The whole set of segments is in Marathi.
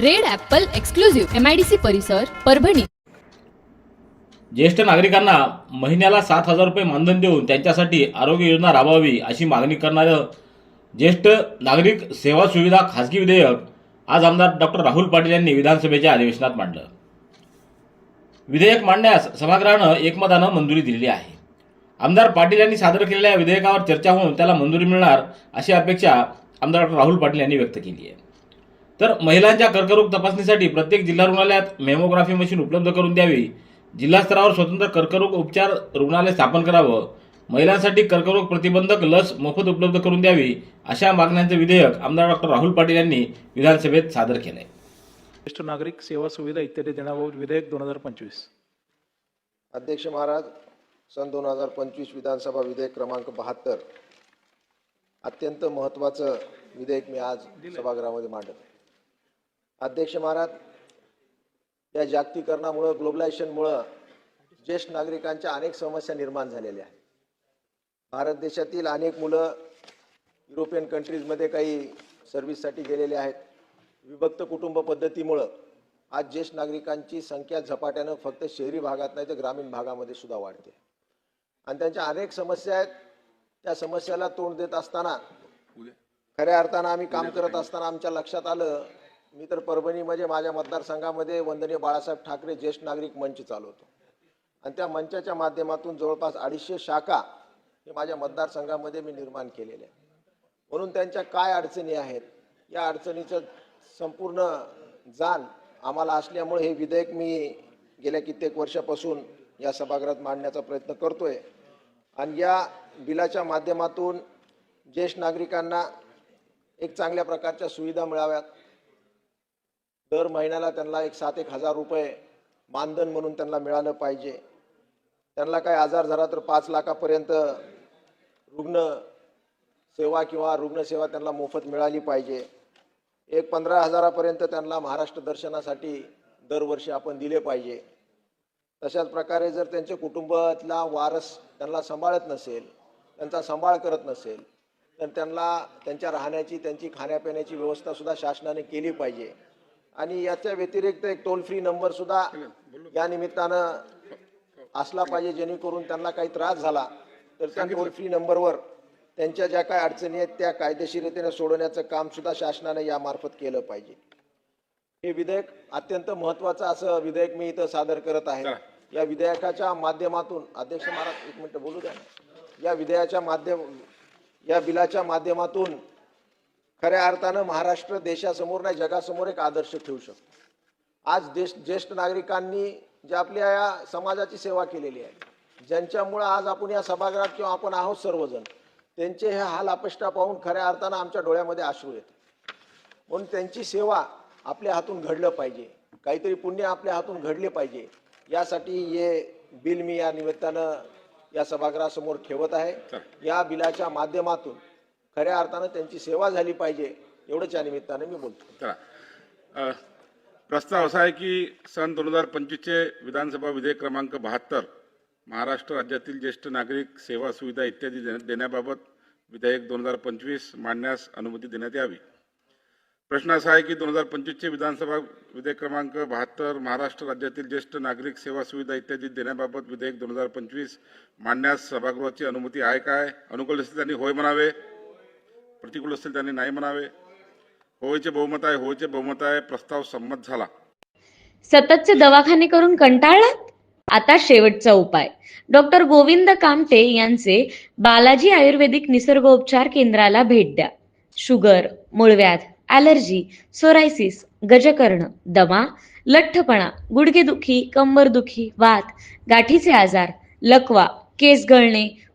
Red apple exclusive MIDC परिसर परभणी. ज्येष्ठ नागरिकांना महिन्याला सात हजार रुपये मानधन देऊन त्यांच्यासाठी आरोग्य योजना राबवावी अशी मागणी करणारं ज्येष्ठ नागरिक सेवा सुविधा खासगी विधेयक आज आमदार डॉक्टर राहुल पाटील यांनी विधानसभेच्या अधिवेशनात मांडलं. विधेयक मांडण्यास सभागृहानं एकमतानं मंजुरी दिलेली आहे. आमदार पाटील यांनी सादर केलेल्या विधेयकावर चर्चा होऊन त्याला मंजुरी मिळणार अशी अपेक्षा आमदार डॉक्टर राहुल पाटील यांनी व्यक्त केली आहे. तर महिलांच्या कर्करोग तपासणीसाठी प्रत्येक जिल्हा रुग्णालयात मेमोग्राफी मशीन उपलब्ध करून द्यावी. जिल्हा स्तरावर स्वतंत्र कर्करोग उपचार रुग्णालय स्थापन करावं. महिलांसाठी कर्करोग प्रतिबंधक लस मोफत उपलब्ध करून द्यावी अशा मागण्यांचं विधेयक आमदार डॉक्टर राहुल पाटील यांनी विधानसभेत सादर केलंय ज्येष्ठ नागरिक सेवा सुविधा इत्यादी देण्याबाबत विधेयक दोन हजार पंचवीस. अध्यक्ष महाराज सन दोन हजार पंचवीस विधानसभा विधेयक क्रमांक बहात्तर. अत्यंत महत्त्वाचं विधेयक मी आज सभागृहामध्ये मांडत आहे. अध्यक्ष महाराज या जागतिकरणामुळं ग्लोबलायझेशनमुळं ज्येष्ठ नागरिकांच्या अनेक समस्या निर्माण झालेल्या आहेत. भारत देशातील अनेक मुलं युरोपियन कंट्रीजमध्ये काही सर्व्हिससाठी गेलेले आहेत. विभक्त कुटुंब पद्धतीमुळं आज ज्येष्ठ नागरिकांची संख्या झपाट्यानं फक्त शहरी भागात नाही तर ग्रामीण भागामध्ये सुद्धा वाढते. आणि त्यांच्या अनेक समस्या आहेत. त्या समस्याला तोंड देत असताना खऱ्या अर्थानं आम्ही काम करत असताना आमच्या लक्षात आलं मी तर परभणीमध्ये म्हणजे माझ्या मतदारसंघामध्ये वंदनीय बाळासाहेब ठाकरे ज्येष्ठ नागरिक मंच चालवतो आणि त्या मंचाच्या माध्यमातून जवळपास अडीचशे शाखा हे माझ्या मतदारसंघामध्ये मी निर्माण केलेल्या आहे म्हणून त्यांच्या काय अडचणी आहेत या अडचणीचं संपूर्ण जाण आम्हाला असल्यामुळे हे विधेयक मी गेल्या कित्येक वर्षापासून या सभागृहात मांडण्याचा प्रयत्न करतोय. आणि या बिलाच्या माध्यमातून ज्येष्ठ नागरिकांना एक चांगल्या प्रकारच्या सुविधा मिळाव्यात. दर महिन्याला त्यांना एक सात एक हजार रुपये मानधन म्हणून त्यांना मिळालं पाहिजे. त्यांना काय आजार झाला तर पाच लाखापर्यंत रुग्ण सेवा किंवा रुग्णसेवा त्यांना मोफत मिळाली पाहिजे. एक पंधरा हजारापर्यंत त्यांना महाराष्ट्र दर्शनासाठी दरवर्षी आपण दिले पाहिजे. तशाच प्रकारे जर त्यांच्या कुटुंबातला वारस त्यांना सांभाळत नसेल त्यांचा सांभाळ करत नसेल तर त्यांना त्यांच्या राहण्याची त्यांची खाण्यापिण्याची व्यवस्थासुद्धा शासनाने केली पाहिजे. आणि याच्या व्यतिरिक्त एक टोल फ्री नंबर सुद्धा या निमित्तानं असला पाहिजे जेणेकरून त्यांना काही त्रास झाला तर त्या टोल फ्री नंबरवर त्यांच्या ज्या काय अडचणी आहेत त्या कायदेशीरतेने सोडवण्याचं काम सुद्धा शासनाने यामार्फत केलं पाहिजे. हे विधेयक अत्यंत महत्वाचं असं विधेयक मी इथं सादर करत आहे. या विधेयकाच्या माध्यमातून अध्यक्ष महाराज एक मिनिट बोलू द्या. या विधेयकाच्या माध्यम या बिलाच्या माध्यमातून खऱ्या अर्थानं महाराष्ट्र देशासमोर नाही जगासमोर एक आदर्श ठेवू शकतो. आज देश ज्येष्ठ नागरिकांनी जे आपल्या या समाजाची सेवा केलेली आहे ज्यांच्यामुळं आज आपण या सभागृहात किंवा आपण आहोत सर्वजण त्यांचे हे हाल अपेष्टा पाहून खऱ्या अर्थानं आमच्या डोळ्यामध्ये अश्रू येतात. म्हणून त्यांची सेवा आपल्या हातून घडलं पाहिजे काहीतरी पुण्य आपल्या हातून घडले पाहिजे यासाठी हे बिल मी या निमित्तानं या सभागृहासमोर ठेवत आहे. या बिलाच्या माध्यमातून खऱ्या अर्थानं त्यांची सेवा झाली पाहिजे एवढंच या निमित्तानं मी बोलतो. चला. प्रस्ताव असा आहे की सन दोन हजार पंचवीसचे विधानसभा विधेयक क्रमांक बहात्तर महाराष्ट्र राज्यातील ज्येष्ठ नागरिक सेवा सुविधा इत्यादी देण्या- देण्याबाबत विधेयक दोन हजार पंचवीस मांडण्यास अनुमती देण्यात यावी. प्रश्न असा आहे की दोन हजार पंचवीसचे विधानसभा विधेयक क्रमांक बहात्तर महाराष्ट्र राज्यातील ज्येष्ठ नागरिक सेवा सुविधा इत्यादी देण्याबाबत विधेयक दोन हजार पंचवीस मांडण्यास सभागृहाची अनुमती आहे काय? अनुकूल असेल त्यांनी होय म्हणावे. प्रतिकूल असेल त्यांनी नाही म्हणावे. होयचे बहुमत आहे होयचे बहुमत आहे प्रस्ताव संमत झाला. सततचे दवाखाने करून कंटाळलात? आता शेवटचा उपाय. डॉक्टर गोविंद कामटे यांचे बालाजी आयुर्वेदिक निसर्गोपचार केंद्राला भेट द्या. शुगर मूळव्याध ॲलर्जी सोरायसिस गजकर्ण दमा लठ्ठपणा गुडघेदुखी कंबरदुखी वात गाठीचे आजार लकवा केस गळणे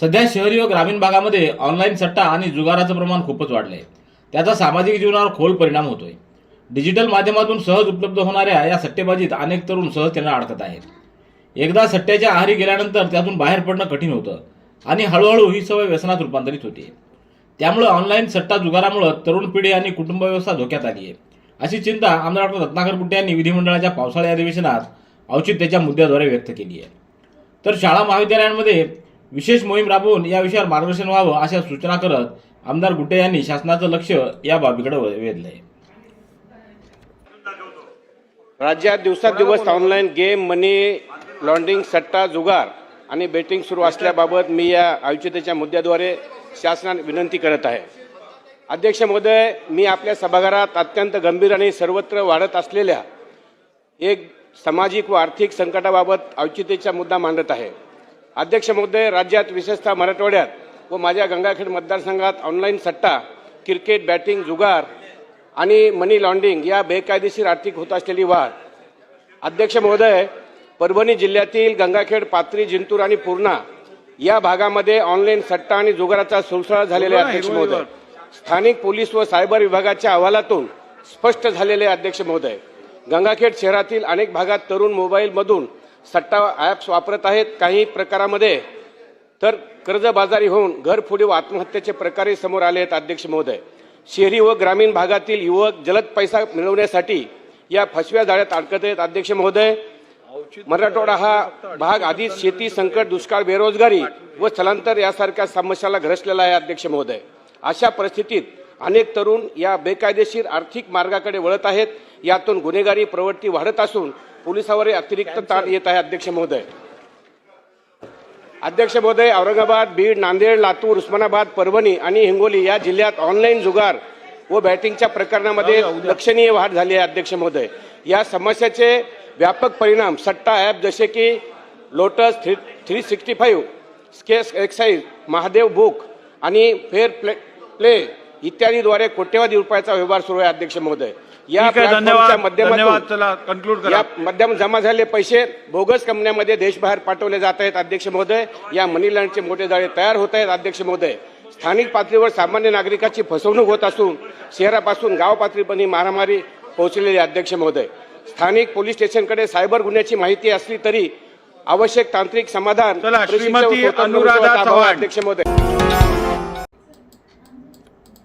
सध्या शहरी व ग्रामीण भागामध्ये ऑनलाईन सट्टा आणि जुगाराचं प्रमाण खूपच वाढलं आहे त्याचा सामाजिक जीवनावर खोल परिणाम होतोय. डिजिटल माध्यमातून सहज उपलब्ध होणाऱ्या या सट्टेबाजीत अनेक तरुण सहज त्यांना अडकत आहेत. एकदा सट्ट्याच्या आहारी गेल्यानंतर त्यातून बाहेर पडणं कठीण होतं आणि हळूहळू ही सवय व्यसनात रूपांतरित होते. त्यामुळे ऑनलाईन सट्टा जुगारामुळे तरुण पिढी आणि कुटुंब व्यवस्था धोक्यात आली आहे. अशी चिंता आमदार डॉक्टर रत्नाकर गुट्टे यांनी विधिमंडळाच्या पावसाळी अधिवेशनात औचित्याच्या मुद्द्याद्वारे व्यक्त केली आहे. तर शाळा महाविद्यालयांमध्ये विशेष मोहीम राबवून या विषयावर मार्गदर्शन व्हावं अशा सूचना करत आमदार गुट्टे यांनी शासनाचं लक्ष या बाबीकडे वेधलंय. राज्यात दिवसादिवस ऑनलाईन गेम मनी लॉन्ड्रिंग सट्टा जुगार आणि बेटिंग सुरू असल्याबाबत मी या आयुष्यतेच्या मुद्द्याद्वारे शासनाने विनंती करत आहे. अध्यक्ष महोदय मी आपल्या सभागृहात अत्यंत गंभीर आणि सर्वत्र वाढत असलेल्या एक सामाजिक व आर्थिक संकटाबाबत औचित्याचा मुद्दा मांडत आहे. अध्यक्ष महोदय राज्यात विशेषतः मराठवाड्यात व माझ्या गंगाखेड मतदारसंघात ऑनलाईन सट्टा क्रिकेट बॅटिंग जुगार आणि मनी लॉन्ड्रिंग या बेकायदेशीर आर्थिक होत असलेली वाढ. अध्यक्ष महोदय परभणी जिल्ह्यातील गंगाखेड पात्री जिंतूर आणि पूर्णा या भागामध्ये ऑनलाईन सट्टा आणि जुगाराचा सुळसुळा झालेला अध्यक्ष महोदय. स्थानिक पोलीस व सायबर विभागाच्या अहवालातून स्पष्ट झालेले अध्यक्ष महोदय. गंगाखेड शहरातील अनेक भागात तरुण मोबाईलमधून सट्टा ॲप्स वापरत आहेत काही प्रकारामध्ये. तर कर्जबाजारी होऊन घरफोडी व आत्महत्येचे प्रकारही समोर आले आहेत अध्यक्ष महोदय. शहरी व ग्रामीण भागातील युवक जलद पैसा मिळवण्यासाठी या फसव्या जाळ्यात अडकत आहेत. अध्यक्ष महोदय मराठवाडा हा भाग आधीच शेती संकट दुष्काळ बेरोजगारी व स्थलांतर यासारख्या समस्याला ग्रसलेला आहे अध्यक्ष महोदय. अशा परिस्थितीत अनेक तरुण या बेकायदेशीर आर्थिक मार्गाकडे वळत आहेत. यातून गुन्हेगारी प्रवृत्ती वाढत असून पोलिसावरही अतिरिक्त ताण येत आहे अध्यक्ष महोदय. अध्यक्ष महोदय औरंगाबाद बीड नांदेड लातूर उस्मानाबाद परभणी आणि हिंगोली या जिल्ह्यात ऑनलाईन जुगार व बॅटिंगच्या प्रकरणामध्ये लक्षणीय वाढ झाली आहे अध्यक्ष महोदय. या समस्याचे व्यापक परिणाम सट्टा ॲप जसे की lotus three three sixty five स्केस एक्साईज महादेव बुक आणि फेअर प्ले प्ले इत्यादीद्वारे कोट्यवधी रुपयाचा व्यवहार सुरू आहे अध्यक्ष महोदय. या धन्यवाद चला कन्क्लूड करा. माध्यम जमा झालेले पैसे. बोगस कंपन्यांमध्ये देशबाहेर पाठवले जात आहेत अध्यक्ष महोदय. या मनी लँडचे मोठे जाळे तयार होत आहेत अध्यक्ष महोदय. स्थानिक पातळीवर सामान्य नागरिकाची फसवणूक होत असून शहरापासून गाव पातळीपर्यंत मारामारी पोहोचलेली अध्यक्ष महोदय. स्थानिक पोलीस स्टेशनकडे सायबर गुन्ह्याची माहिती असली तरी आवश्यक तांत्रिक समाधान चला, प्रशिक्षण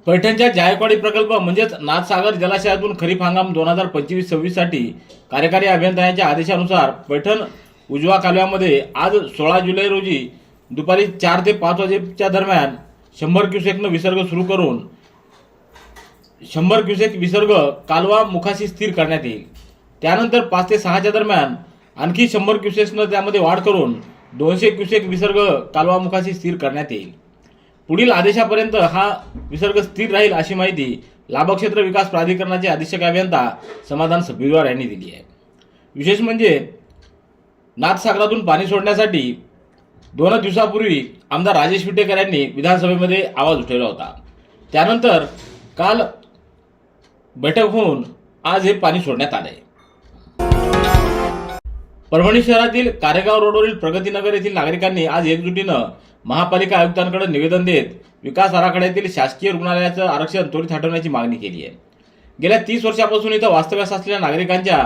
पैठणच्या जायकवाडी प्रकल्प म्हणजेच नाथसागर जलाशयातून खरीप हंगाम दोन हजार पंचवीस सव्वीससाठी कार्यकारी अभियंत्याच्या आदेशानुसार पैठण उजवा कालव्यामध्ये आज सोळा जुलै रोजी दुपारी चार ते पाच वाजेच्या दरम्यान शंभर क्युसेकनं विसर्ग सुरू करून शंभर क्युसेक विसर्ग कालवा मुखाशी स्थिर करण्यात येईल. त्यानंतर पाच ते सहाच्या दरम्यान आणखी शंभर क्युसेक्सनं त्यामध्ये वाढ करून दोनशे क्युसेक विसर्ग कालवा मुखाशी स्थिर करण्यात येईल. पुढील आदेशापर्यंत हा विसर्ग स्थिर राहील अशी माहिती लाभक्षेत्र विकास प्राधिकरणाचे अधीक्षक अभियंता समाधान सब्बिरवार यांनी दिली आहे. विशेष म्हणजे नाथसागरातून पाणी सोडण्यासाठी दोन दिवसापूर्वी आमदार राजेश विटेकर यांनी विधानसभेमध्ये आवाज उठवला होता. त्यानंतर काल बैठक होऊन आज हे पाणी सोडण्यात आले परभणी शहरातील कारेगाव रोडवरील प्रगतीनगर येथील नागरिकांनी आज एकजुटीनं महापालिका आयुक्तांकडे निवेदन देत विकास आराखड्यातील शासकीय रुग्णालयाचं आरक्षण त्वरित हटवण्याची मागणी केली आहे. गेल्या तीस वर्षापासून इथं वास्तव्यास असलेल्या नागरिकांच्या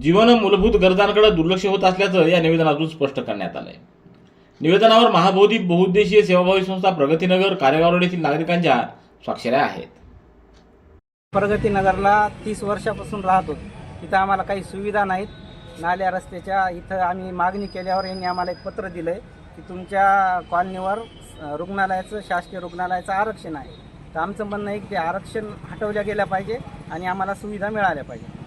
जीवन मूलभूत गरजांकडे दुर्लक्ष होत असल्याचं या निवेदनातून स्पष्ट करण्यात आलंय. निवेदनावर महाबोधी बहुउद्देशीय सेवाभावी संस्था प्रगतीनगर कारेगाव येथील नागरिकांच्या स्वाक्षऱ्या आहेत. प्रगतीनगरला तीस वर्षापासून राहतो. तिथं आम्हाला काही सुविधा नाहीत. नाल्या रस्त्याच्या इथं आम्ही मागणी केल्यावर यांनी आम्हाला एक पत्र दिलं आहे की तुमच्या कॉलनीवर रुग्णालयाचं शासकीय रुग्णालयाचं आरक्षण आहे. तर आमचं म्हणणं आहे की ते आरक्षण हटवल्या गेल्या पाहिजे आणि आम्हाला सुविधा मिळाल्या पाहिजे.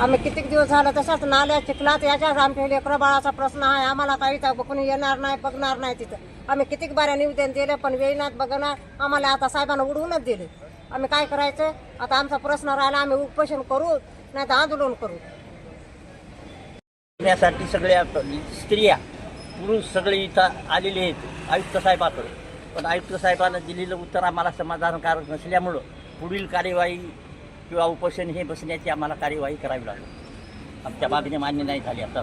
आम्ही कितीक दिवस झालं तसंच नाल्या चिखलात याच्याच आमच्या लेकरं बाळाचा प्रश्न आहे. आम्हाला काही तर कोणी येणार नाही बघणार नाही तिथं. आम्ही कितीक बाऱ्या निवेदन दिले पण वेळीनाथ बघणार आम्हाला आता साहेबांना उडवूनच दिले. आम्ही काय करायचं? आता आमचा प्रश्न राहिला आम्ही उपोषण करू नाही तर आंदोलन करू. यासाठी सगळ्या स्त्रिया पुरुष सगळे इथं आलेले आहेत आयुक्त साहेबाकडे. पण आयुक्त साहेबांना दिलेलं उत्तर आम्हाला समाधानकारक नसल्यामुळं पुढील कार्यवाही किंवा उपोषण हे बसण्याची आम्हाला कार्यवाही करावी लागेल. आमच्या मागणी मान्य नाही झाल्या तर.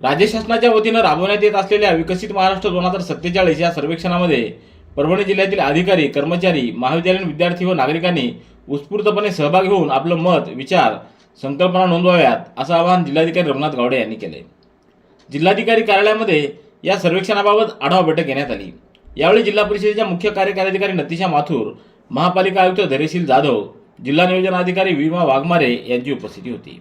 राज्य शासनाच्या वतीनं राबवण्यात येत असलेल्या विकसित महाराष्ट्र दोन हजार सत्तेचाळीस या सर्वेक्षणामध्ये परभणी जिल्ह्यातील अधिकारी कर्मचारी महाविद्यालयीन विद्यार्थी व नागरिकांनी उत्स्फूर्तपणे सहभागी होऊन आपलं मत विचार संकल्पना नोंदवाव्यात असं आवाहन जिल्हाधिकारी रघुनाथ गावडे यांनी केले जिल्हाधिकारी कार्यालयामध्ये या सर्वेक्षणाबाबत आढावा बैठक घेण्यात आली. यावेळी जिल्हा परिषदेच्या मुख्य कार्यकारी अधिकारी नतिशा माथुर महापालिका आयुक्त धैर्यशील जाधव जिल्हा नियोजन अधिकारी विमा वाघमारे यांची उपस्थिती होती.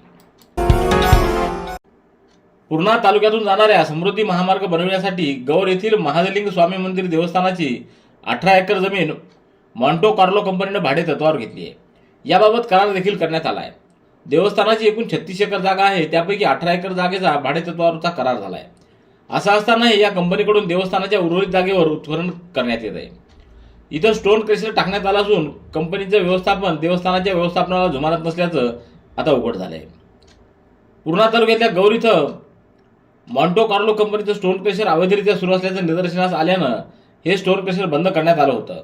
पूर्णा तालुक्यातून जाणाऱ्या समृद्धी महामार्ग बनवण्यासाठी गौर येथील महादलिंग स्वामी मंदिर देवस्थानाची अठरा एकर जमीन मॉन्टो कार्लो कंपनीनं भाडे तत्वावर घेतली आहे. याबाबत करार देखील करण्यात आला आहे. देवस्थानाची एकूण छत्तीस एकर जागा आहे. त्यापैकी अठरा एकर जागेचा भाडे तत्वावरचा करार झाला आहे असं असतानाही या कंपनीकडून देवस्थानाच्या उर्वरित जागेवर उत्खनन करण्यात येत आहे. इथं स्टोन क्रेशर टाकण्यात आला असून कंपनीचं व्यवस्थापन देवस्थानाच्या व्यवस्थापनाला जुमानत नसल्याचं आता उघड झालं आहे पूर्णा तालुक्यातल्या गौर इथं मॉन्टो कार्लो कंपनीचं स्टोन क्रेशर अवैधरित्या सुरू असल्याचं निदर्शनास आल्यानं हे स्टोन क्रेशर बंद करण्यात आलं होतं.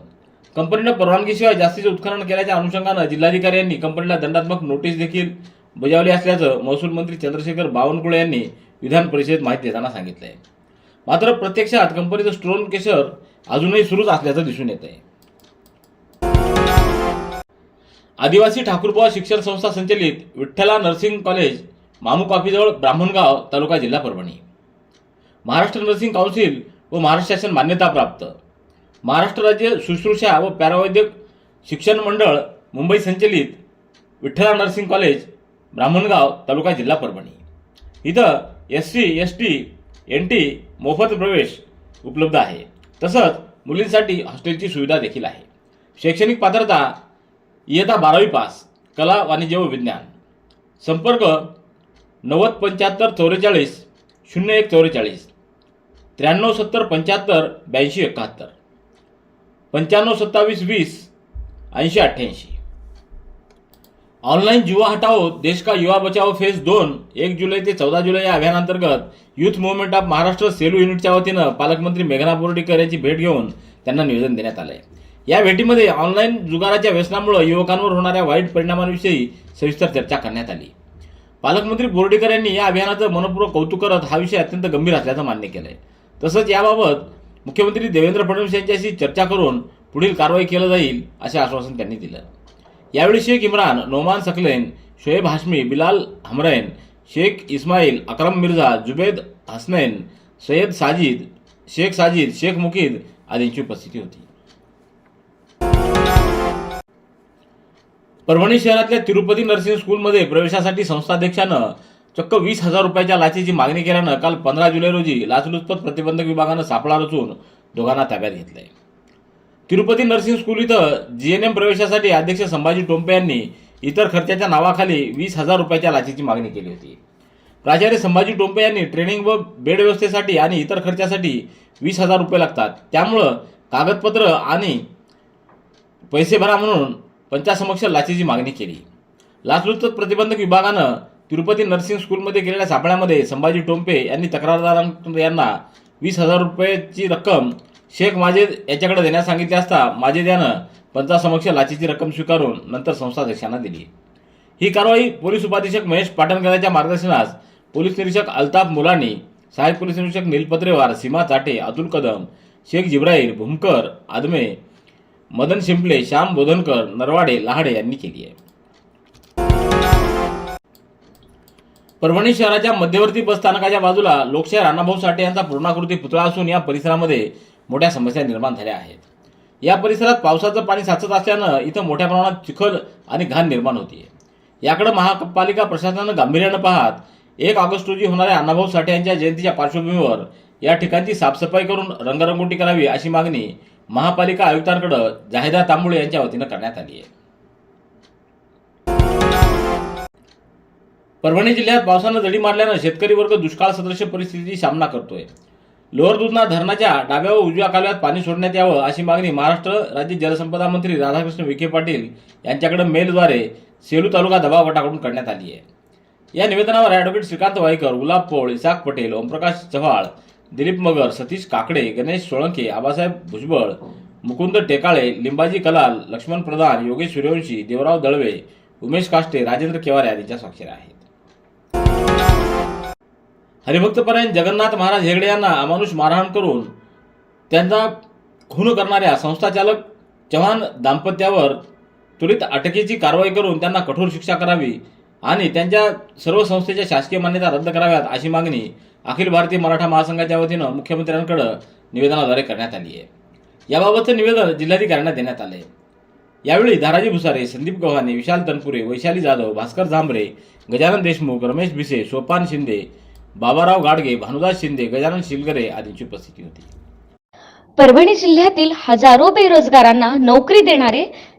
कंपनीनं परवानगीशिवाय जास्तीचे उत्खनन केल्याच्या अनुषंगानं जिल्हाधिकारी यांनी कंपनीला दंडात्मक नोटीस देखील बजावली असल्याचं महसूल मंत्री चंद्रशेखर बावनकुळे यांनी विधान परिषदेत माहिती देताना सांगितलंय. मात्र प्रत्यक्षात कंपनीचं स्टोन केशर अजूनही सुरूच असल्याचं दिसून येत आहे आदिवासी ठाकूरबुवा शिक्षण संस्था संचलित विठ्ठला नर्सिंग कॉलेज मामू ब्राह्मणगाव तालुका जिल्हा परभणी. महाराष्ट्र नर्सिंग काउन्सिल व महाराष्ट्र शासन मान्यताप्राप्त महाराष्ट्र राज्य शुश्रूषा व पॅरावैद्यक शिक्षण मंडळ मुंबई संचलित विठ्ठला नर्सिंग कॉलेज ब्राह्मणगाव तालुका जिल्हा परभणी. इथं S C S T N T मोफत प्रवेश उपलब्ध आहे. तसंच मुलींसाठी हॉस्टेलची सुविधा देखील आहे. शैक्षणिक पात्रता इयत्ता बारावी पास कला वाणिज्य व विज्ञान. संपर्क नव्वद पंच्याहत्तर चौवेचाळीस शून्य एक चौवेचाळीस त्र्याण्णव सत्तर पंच्याहत्तर ब्याऐंशी एकाहत्तर पंच्याण्णव सत्तावीस वीस ऐंशी अठ्ठ्याऐंशी. ऑनलाईन युवा हटाओ देश का युवा बचाओ फेज दोन एक जुलै ते चौदा जुलै या अभियानांतर्गत youth movement of Maharashtra Selu युनिटच्या वतीनं पालकमंत्री मेघना बोर्डीकर यांची भेट घेऊन त्यांना निवेदन देण्यात आलंय. या भेटीमध्ये ऑनलाईन जुगाराच्या व्यसनामुळे युवकांवर होणाऱ्या वाईट परिणामांविषयी सविस्तर चर्चा करण्यात आली. पालकमंत्री बोर्डीकर यांनी या अभियानाचं मनपूर्वक कौतुक करत हा विषय अत्यंत गंभीर असल्याचं मान्य केलं आहे तसंच याबाबत मुख्यमंत्री देवेंद्र फडणवीस यांच्याशी चर्चा करून पुढील कारवाई केलं जाईल असे आश्वासन त्यांनी दिलं. यावेळी शेख इम्रान नोमान सकलेन शोएब हाशमी बिलाल हमरैन शेख इस्माईल अकरम मिर्झा जुबेद हसनैन सय्यद साजिद शेख साजिद शेख मुकीद आदींची उपस्थिती होती. परभणी शहरातल्या तिरुपती नर्सिंग स्कूलमध्ये प्रवेशासाठी संस्थाध्यक्षानं चक्क वीस हजार रुपयाच्या लाचेची मागणी केल्यानं काल पंधरा जुलै रोजी लाचलुचपत प्रतिबंधक विभागानं सापळा रचून दोघांना ताब्यात घेतलंय. तिरुपती नर्सिंग स्कूल इथं जी एन एम प्रवेशासाठी अध्यक्ष संभाजी टोंपे यांनी इतर खर्चाच्या नावाखाली वीस हजार रुपयाच्या लाचेची मागणी केली होती. प्राचार्य संभाजी टोंपे यांनी ट्रेनिंग व बेड व्यवस्थेसाठी आणि इतर खर्चासाठी वीस हजार रुपये लागतात. त्यामुळं कागदपत्र आणि पैसे भरा म्हणून पंचासमक्ष लाचेची मागणी केली. लाचलुचपत प्रतिबंधक विभागानं तिरुपती नर्सिंग स्कूलमध्ये केलेल्या सापळ्यामध्ये संभाजी टोंपे यांनी तक्रारदारां यांना वीस हजार रुपयाची रक्कम शेख माजेद याच्याकडे देण्यास सांगितले असता माजेद यानं पंचासमक्ष लाचेची रक्कम स्वीकारून नंतर संस्थाध्यक्षांना दिली. ही कारवाई पोलीस उपाधीक्षक महेश पाटणकरांच्या मार्गदर्शनास पोलीस निरीक्षक अल्ताफ मुलानी सहाय्यक पोलीस निरीक्षक नील पत्रेवार सीमा चाटे अतुल कदम शेख जिब्राईल भूमकर आदमे मदन शिंपले श्याम बोधनकर नरवाडे लहाडे यांनी केली आहे. परभणी शहराच्या मध्यवर्ती बस स्थानकाच्या बाजूला लोकशाहीर अण्णाभाऊ साठे यांचा पूर्णाकृती पुतळा असून या परिसरामध्ये मोठ्या समस्या निर्माण झाल्या आहेत. या परिसरात पावसाचं पाणी साचत असल्यानं इथं मोठ्या प्रमाणात चिखल आणि घाण निर्माण होतीये. याकडे महापालिका प्रशासनानं गांभीर्यानं पाहत एक ऑगस्ट रोजी होणाऱ्या अण्णाभाऊ साठे यांच्या जयंतीच्या पार्श्वभूमीवर या ठिकाणची साफसफाई करून रंगरंगोटी करावी अशी मागणी महापालिका आयुक्तांकडे जाहिदा तांबुळे यांच्या वतीनं करण्यात आली आहे. परभणी जिल्ह्यात पावसानं दडी मारल्यानं शेतकरी वर्ग दुष्काळ सदृश परिस्थितीची सामना करतोय. लोअर दुधना धरणाच्या डाव्या व उजव्या कालव्यात पाणी सोडण्यात यावं अशी मागणी महाराष्ट्र राज्य जलसंपदा मंत्री राधाकृष्ण विखे पाटील यांच्याकडे मेलद्वारे सेलू तालुका दबाव गटाकडून करण्यात आली आहे. या निवेदनावर ॲडव्होकेट श्रीकांत वाईकर गुलाब पोळ इसाक पटेल ओमप्रकाश चव्हाळ दिलीप मगर सतीश काकडे गणेश सोळंके आबासाहेब भुजबळ मुकुंद टेकाळे लिंबाजी कलाल लक्ष्मण प्रधान योगेश सूर्यवंशी देवराव दळवे उमेश काष्टे राजेंद्र केवार यांच्या स्वाक्षऱ्या आहेत. हरिभक्तपरायण जगन्नाथ महाराज हेगडे यांना अमानुष मारहाण करून त्यांचा खून करणाऱ्या संस्थाचालक चव्हाण दाम्पत्यावर त्वरित अटकेची कारवाई करून त्यांना कठोर शिक्षा करावी आणि त्यांच्या सर्व संस्थेच्या शासकीय मान्यता रद्द कराव्यात अशी मागणी अखिल भारतीय मराठा महासंघाच्या वतीनं मुख्यमंत्र्यांकडे निवेदनाद्वारे करण्यात आली आहे. याबाबतचं निवेदन जिल्हाधिकाऱ्यांना देण्यात आले यावेळी धाराजी भुसारे संदीप गव्हाणे विशाल तनपुरे वैशाली जाधव भास्कर झांबरे गजानन देशमुख रमेश भिसे सोपान शिंदे बाबाराव गाडगे भानुदास शिंदे गजानन शिलगरे आदींची उपस्थिती होती. परभणी जिल्ह्यातील हजारो बेरोजगारांना नोकरी देणारे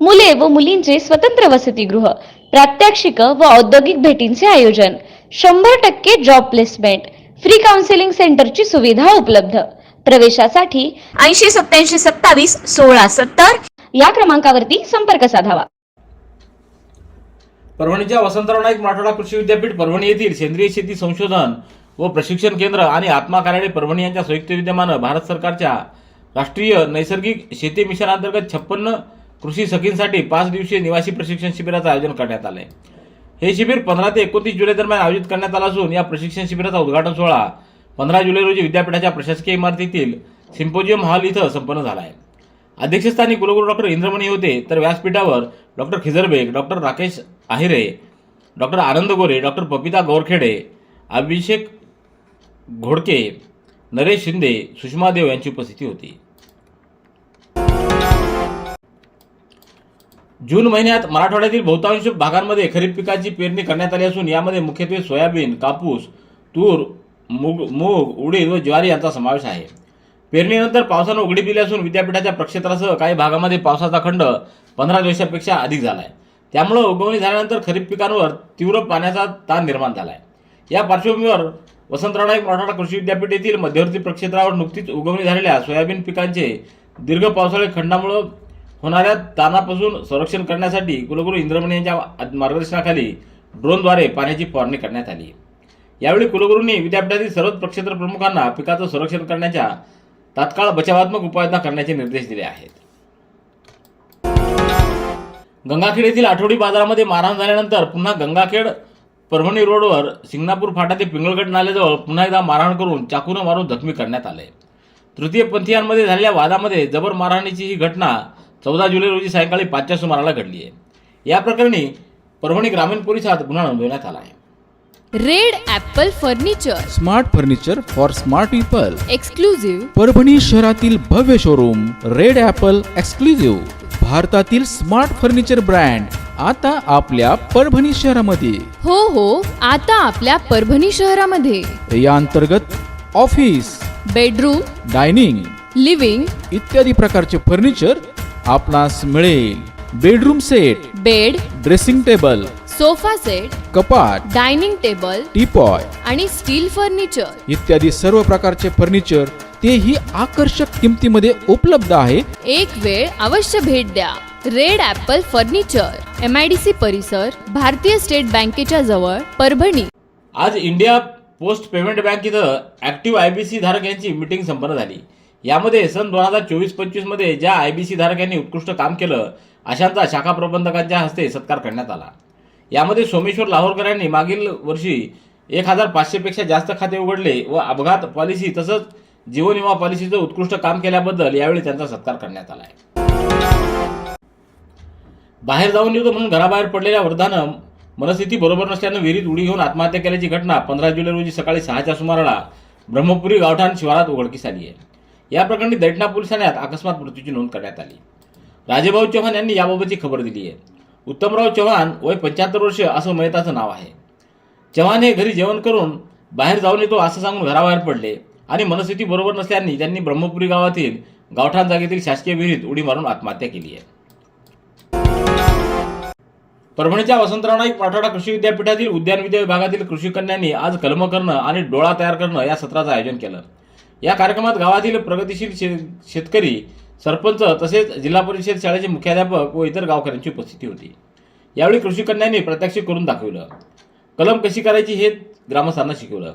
मुले व मुलींचे स्वतंत्र वसतिगृह प्रात्यक्षिक व औद्योगिक भेटींचे आयोजन शंभर टक्के जॉब प्लेसमेंट फ्री काउन्सिलिंग सेंटरची सुविधा उपलब्ध. प्रवेशासाठी ऐंशी सत्याऐंशी सत्तावीस सोळा सत्तर या क्रमांकावरती संपर्क साधावा. परभणीच्या वसंतराव नाईक मराठवाडा कृषी विद्यापीठ परभणी येथील सेंद्रिय शेती संशोधन व प्रशिक्षण केंद्र आणि आत्मा कार्यालय परभणी यांच्या संयुक्त विद्यमानं भारत सरकारच्या राष्ट्रीय नैसर्गिक शेती मिशनांतर्गत छप्पन्न कृषी सखींसाठी पाच दिवसीय निवासी प्रशिक्षण शिबिराचं आयोजन करण्यात आलं आहे हे शिबिर पंधरा ते एकोणतीस जुलै दरम्यान आयोजित करण्यात आलं असून या प्रशिक्षण शिबिराचा उद्घाटन सोहळा पंधरा जुलै रोजी विद्यापीठाच्या प्रशासकीय इमारतीतील सिम्पोजियम हॉल इथं संपन्न झाला आहे. अध्यक्षस्थानी कुलगुरू डॉक्टर इंद्रमणी होते तर व्यासपीठावर doctor Khijarbeg doctor Rakesh Ahire doctor Anand Gore doctor Papita Gorkhede Abhishek Ghodke Naresh Shinde Sushma देव यांची उपस्थिती होती. जून महिन्यात मराठवाड्यातील बहुतांश भागांमध्ये खरीप पिकाची पेरणी करण्यात आली असून यामध्ये मुख्यत्वे सोयाबीन कापूस तूर मूग मूग उडीद व ज्वारी यांचा समावेश आहे. पेरणीनंतर पावसानं उघडी दिली असून विद्यापीठाच्या प्रक्षेत्रासह काही भागामध्ये पावसाचा खंड पंधरा दिवसापेक्षा अधिक झाला आहे त्यामुळं उगवणी झाल्यानंतर खरीप पिकांवर तीव्र पाण्याचा ताण निर्माण झाला आहे या पार्श्वभूमीवर वसंतराव नाईक मराठवाडा कृषी विद्यापीठ येथील मध्यवर्ती प्रक्षेत्रावर नुकतीच उगवणी झालेल्या सोयाबीन पिकांचे दीर्घ पावसाळी खंडामुळं होणाऱ्या ताणापासून संरक्षण करण्यासाठी कुलगुरू इंद्रमणी यांच्या मार्गदर्शनाखाली ड्रोनद्वारे पाण्याची फवारणी करण्यात आली. यावेळी कुलगुरूंनी विद्यापीठातील सर्वच प्रक्षेत्र प्रमुखांना पिकाचं संरक्षण करण्याच्या तात्काळ बचावात्मक उपाययोजना करण्याचे निर्देश दिले आहेत. गंगाखेड येथील आठवडी बाजारामध्ये मारहाण झाल्यानंतर पुन्हा गंगाखेड परभणी रोडवर सिंगणापूर फाटा ते पिंगळगड नाल्याजवळ पुन्हा एकदा मारहाण करून चाकूनं मारून जखमी करण्यात आले. तृतीय पंथीयांमध्ये झालेल्या वादामध्ये जबर मारहाणीची ही घटना चौदा जुलै रोजी सायंकाळी पाचच्या सुमाराला घडली आहे. या प्रकरणी परभणी ग्रामीण पोलिसात गुन्हा नोंदवण्यात आला आहे. Red Apple furniture. Smart furniture for smart people. Exclusive Parbhani शहरातील भव्य शोरूम रेड ॲपल एक्सक्लुझिव्ह. भारतातील स्मार्ट फर्निचर ब्रँड आता आपल्या परभणी शहरामध्ये. हो हो आता आपल्या परभणी शहरामध्ये. या अंतर्गत ऑफिस बेडरूम डायनिंग लिव्हिंग इत्यादी प्रकारचे फर्निचर आपणास मिळेल bedroom set bed dressing table sofa set कपाट डायनिंग टेबल टीपॉय आणि स्टील फर्निचर. इत्यादी सर्व प्रकारचे फर्निचर तेही आकर्षक किमतीमध्ये उपलब्ध आहे. एक वेळ अवश्य भेट द्या. Red apple furniture M I D C परिसर भारतीय स्टेट बँकेच्या जवळ परभणी. आज इंडिया पोस्ट पेमेंट बँक इथं ॲक्टिव्ह आय बी सी धारक यांची मिटिंग संपन्न झाली. यामध्ये सन दोन हजार चोवीस पंचवीसमध्ये ज्या आय बी सी धारकांनी उत्कृष्ट काम केलं अशांचा शाखा प्रबंधकांच्या हस्ते सत्कार करण्यात आला. यामध्ये सोमेश्वर लाहोरकर यांनी मागील वर्षी एक हजार पाचशेपेक्षा जास्त खाते उघडले व अपघात पॉलिसी तसंच जीवन विमा पॉलिसीचं उत्कृष्ट काम केल्याबद्दल यावेळी त्यांचा सत्कार करण्यात आला आहे बाहेर जाऊन येतो म्हणून घराबाहेर पडलेल्या वृद्धानं मनस्थिती बरोबर नसल्यानं विहिरीत उडी घेऊन आत्महत्या केल्याची घटना पंधरा जुलै रोजी सकाळी सहाच्या सुमाराला ब्रह्मपुरी गावठाण शिवारात उघडकीस आली आहे. या प्रकरणी दैठणा पोलीस ठाण्यात अकस्मात मृत्यूची नोंद करण्यात आली. राजेभाऊ चव्हाण यांनी याबाबतची खबर दिली आहे. उत्तमराव चव्हाण वय पंच्याहत्तर वर्ष असं मयताचं नाव आहे. चव्हाण हे घरी जेवण करून बाहेर जाऊन येतो असं सांगून घराबाहेर पडले आणि मनस्थिती बरोबर नसल्याने त्यांनी ब्रह्मपुरी गावातील गावठाण जागेतील शासकीय विहिरीत उडी मारून आत्महत्या केली आहे. परभणीच्या वसंतराव नाईक मराठवाडा कृषी विद्यापीठातील उद्यान विद्या विभागातील कृषी कन्यांनी आज कलम करणं आणि डोळा तयार करणं या सत्राचं आयोजन केलं. या कार्यक्रमात गावातील प्रगतिशील शे- शेतकरी सरपंच तसेच जिल्हा परिषद शाळेचे मुख्याध्यापक व इतर गावकऱ्यांची उपस्थिती होती. यावेळी कृषी कन्यांनी प्रात्यक्षिक करून दाखवलं. कलम कशी करायची हे ग्रामस्थांना शिकवलं.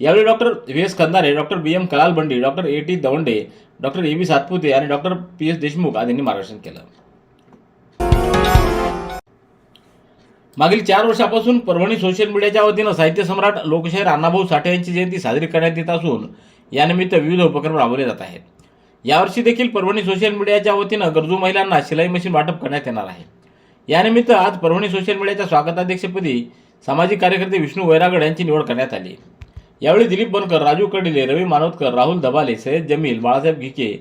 यावेळी doctor V. S. Khandare doctor B. M. Kalal Bandi doctor A. T. Dawande doctor A. B. Satpute आणि डॉक्टर पी. एस. देशमुख आदींनी मार्गदर्शन केलं. मागील चार वर्षापासून परभणी सोशल मीडियाच्या वतीनं साहित्य सम्राट लोकशाहीर अण्णाभाऊ साठे यांची जयंती साजरी करण्यात येत असून यानिमित्त विविध उपक्रम राबवले जात आहेत. यावर्षी देखील परभणी सोशल मीडियाच्या वतीनं गरजू महिलांना शिलाई मशीन वाटप करण्यात येणार आहे. यानिमित्त आज परभणी सोशल मीडियाच्या स्वागताध्यक्षपदी सामाजिक कार्यकर्ते विष्णू वैरागड यांची निवड करण्यात आली. यावेळी दिलीप बनकर राजू कडिले रवी मानोतकर राहुल धबाले सय्यद जमील बाळासाहेब घिके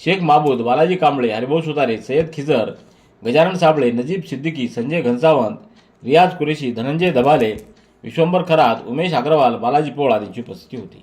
शेख माबूद बालाजी कांबळे हरिभाऊ सुतारे सय्यद खिजर गजानन साबळे नजीब सिद्दीकी संजय घनसावंत रियाज कुरेशी धनंजय दबाले विश्वंभर खरात उमेश अग्रवाल बालाजी पोळ आदींची उपस्थिती होती.